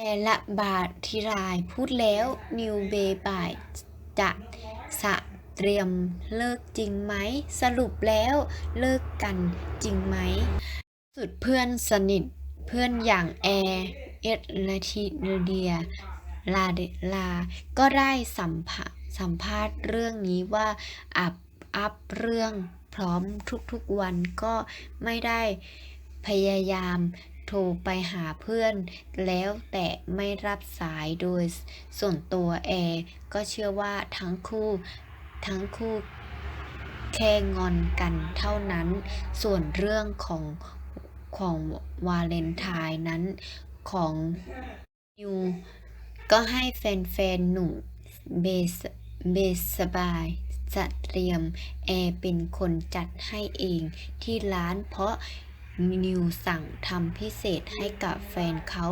แต่ละบาทที่รายพูดแล้วนิวเบบ่ายจะสะเตรียมเลิกจริงไหม สรุปแล้วเลิกกันจริงไหม สุดเพื่อนสนิทเพื่อนอย่างแอร์เอสและทีเดียลาเดลา ก็ได้สัมภาสัมภาษณ์เรื่องนี้ว่าอัพอัพเรื่องพร้อมทุกๆวันก็ไม่ได้พยายาม โทรไปหาเพื่อน แล้วแต่ไม่รับสายโดยส่วนตัวแอร์ก็เชื่อว่าทั้งคู่ทั้งคู่แค่งอนกันเท่านั้น ส่วนเรื่องของของวาเลนไทน์นั้นของนิวก็ให้แฟนๆหนุ่มเบสเบสสบายจะเตรียมแอร์เป็นคนจัดให้เองที่ร้านเพราะ นิวสั่งทำพิเศษให้กับแฟนเขา